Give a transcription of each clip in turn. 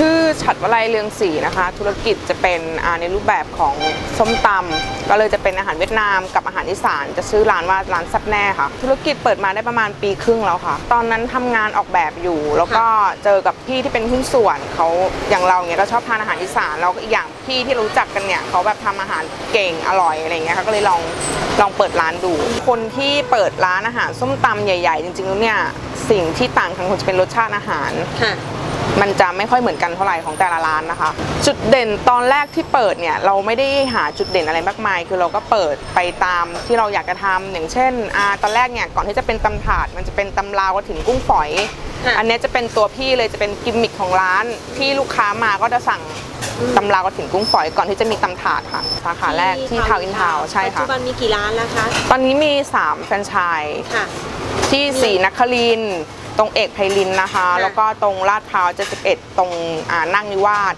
ชื่อชัดวะไลเรืองศรีนะคะ ธุรกิจจะเป็นในรูปแบบของส้มตำก็เลยจะเป็นอาหารเวียดนามกับอาหารอีสาน จะชื่อร้านว่าร้านซับแน่ค่ะ ธุรกิจเปิดมาได้ประมาณปีครึ่งแล้วค่ะ ตอนนั้นทำงานออกแบบอยู่ แล้วก็เจอกับพี่ที่เป็นหุ้นส่วนเขาอย่างเราเนี่ยก็ชอบทานอาหารอีสานแล้วก็อีกอย่างพี่ที่รู้จักกันเนี่ยเขาแบบทำอาหารเก่งอร่อยอะไรเงี้ยค่ะก็เลยลองลองเปิดร้านดู คนที่เปิดร้านอาหารส้มตำใหญ่ ๆ จริงๆแล้วเนี่ยสิ่งที่ต่างกันคงจะเป็นรสชาติอาหาร มันจะไม่ค่อยเหมือนกันเท่าไหร่ของแต่ละร้านนะคะ จุดเด่นตอนแรกที่เปิดเนี่ยเราไม่ได้หาจุดเด่นอะไรมากมาย คือเราก็เปิดไปตามที่เราอยากจะทำอย่างเช่นอาตอนแรกเนี่ยก่อนที่จะเป็นตำถาด มันจะเป็นตำลาวกระถิ่นกุ้งฝอยค่ะอันเนี้ยจะเป็นตัวพี่เลยจะเป็นกิมมิคของร้านที่ลูกค้ามาก็จะสั่งตำลาวกระถิ่นกุ้งฝอยก่อนที่จะมีตำถาดค่ะสาขาแรกที่ทาวน์อินทาวน์ใช่ปัจค่ะจุบันมีกี่ร้านแล้วคะ ตอนนี้มี 3 แฟรนไชส์ค่ะที่สีนครินทร์ ตรงเอกไพลินนะคะค่ะแล้วก็ตรงลาดพร้าว71 ตรงอ่านั่งนิวาส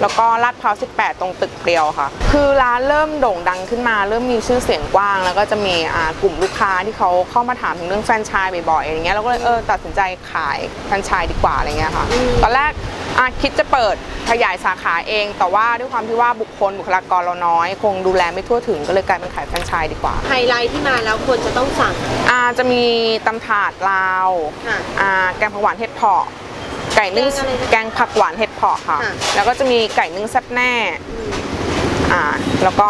แล้วก็ลาดพร้าว18 ตรงตึกเปรียวค่ะ คือร้านเริ่มโด่งดังขึ้นมา เริ่มมีชื่อเสียงกว้าง แล้วก็จะมีอ่ากลุ่มลูกค้าที่เขาเข้ามาถามถึงเรื่องแฟรนไชส์บ่อยๆอย่างเงี้ยเราก็เลยเออตัดสินใจขายแฟรนไชส์ดีกว่าอะไรเงี้ยค่ะ ตอนแรกอะ คิดจะเปิดขยายสาขาเอง แต่ว่าด้วยความที่ว่าบุคคลบุคลากรเราน้อย คงดูแลไม่ทั่วถึงก็เลยกลายเป็นขายแฟรนไชส์ดีกว่า ไฮไลท์ที่มาแล้วควรจะต้องสั่งอาจะมีตำถาดลาวค่ะอ่าแกงผักหวานเห็ดเผาะไก่นึ่งแกงอะไรนะแกงผักหวานเห็ดเผาะค่ะ ค่ะ แล้วก็จะมีไก่นึ่งแซ่บแน่อ่าแล้วก็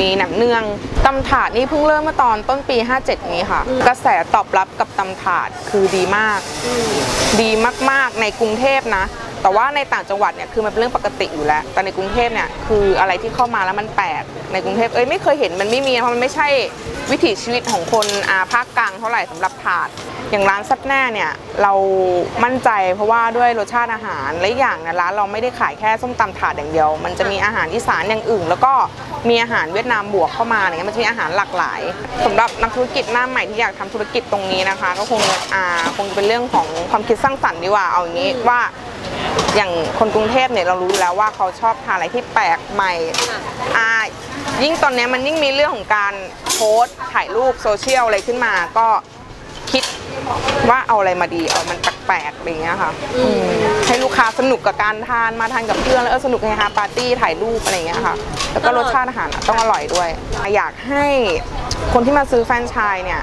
มีหนังเนืองตำถาดนี่เพิ่งเริ่มเมื่อตอนต้นปี 57 นี้ค่ะ กระแสตอบรับกับตำถาดคือดีมาก อืม ดีมาก ๆ ในกรุงเทพนะ แต่ว่าในต่างจังหวัดเนี่ยคือมันเป็นเรื่องปกติอยู่แล้ว แต่ในกรุงเทพเนี่ยคืออะไรที่เข้ามาแล้วมันแปลกในกรุงเทพเอ้ยไม่เคยเห็นมันไม่มีเพราะมันไม่ใช่วิถีชีวิตของคนอาภาคกลางเท่าไหร่สำหรับถาด อย่างร้านซับแน่เนี่ยเรามั่นใจเพราะว่าด้วยรสชาติอาหารและอีกอย่างนะร้านเราไม่ได้ขายแค่ส้มตำถาดอย่างเดียว มันจะมีอาหารอีสานอย่างอื่น แล้วก็มีอาหารเวียดนามบวกเข้ามาอย่างเงี้ยมันจะมีอาหารหลากหลายสำหรับนักธุรกิจหน้าใหม่ที่อยากทำธุรกิจตรงนี้นะคะ ก็คงอาคงเป็นเรื่องของความคิดสร้างสรรค์ดีกว่าเอาอย่างนี้ว่า อย่างคนกรุงเทพเนี่ยเรารู้อยู่แล้วว่าเขาชอบทานอะไรที่แปลกใหม่ค่ะอ่ายิ่งตอนเนี้ยมันยิ่งมีเรื่องของการโพสต์ถ่ายรูปโซเชียลอะไรขึ้นมาก็คิดว่าเอาอะไรมาดีเอามันแปลกๆอะไรอย่างเงี้ยค่ะอืมให้ลูกค้าสนุกกับการทานมาทานกับเพื่อนแล้วเออสนุกไงคะปาร์ตี้ถ่ายรูปอะไรอย่างเงี้ยค่ะ แล้วก็รสชาติอาหารอะต้องอร่อยด้วย อยากให้คนที่มาซื้อแฟรนไชส์เนี่ย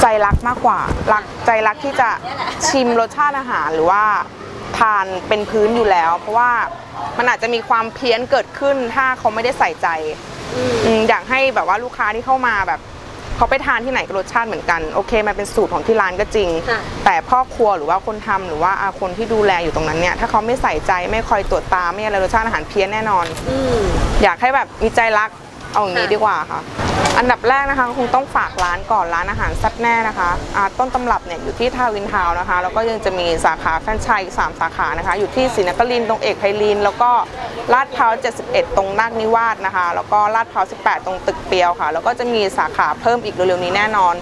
ใจรักมากกว่า รักใจรักที่จะชิมรสชาติอาหารหรือว่า ทานเป็นพื้นอยู่แล้ว เพราะว่ามันอาจจะมีความเพี้ยนเกิดขึ้นถ้าเขาไม่ได้ใส่ใจอืมอืมอยากให้แบบว่าลูกค้าที่เข้ามาแบบเขาไปทานที่ไหนก็รสชาติเหมือนกันโอเคมันเป็นสูตรของที่ร้านก็จริงค่ะแต่พ่อครัวหรือว่าคนทำหรือว่าอ่าคนที่ดูแลอยู่ตรงนั้นเนี่ยถ้าเขาไม่ใส่ใจไม่คอยตรวจตาไม่อะไรรสชาติอาหารเพี้ยนแน่นอนอืมอยากให้แบบมีใจรักเอาอย่างนี้ค่ะดีกว่าค่ะ อันดับแรกนะคะคงต้องฝากร้านก่อนร้านอาหารแซ่บแน่นะคะอาต้นตำรับเนี่ยอยู่ที่ทาวินทาวนะคะ แล้วก็ยังจะมีสาขาแฟรนไชส์อีกสามสาขานะคะ อยู่ที่ศรีนครินตรงเอกไพลิน แล้วก็ลาดพร้าว 71 ตรงนาคนิวาสนะคะ แล้วก็ลาดพร้าว 18 ตรงตึกเปียวค่ะ แล้วก็จะมีสาขาเพิ่มอีกเร็วๆนี้แน่นอน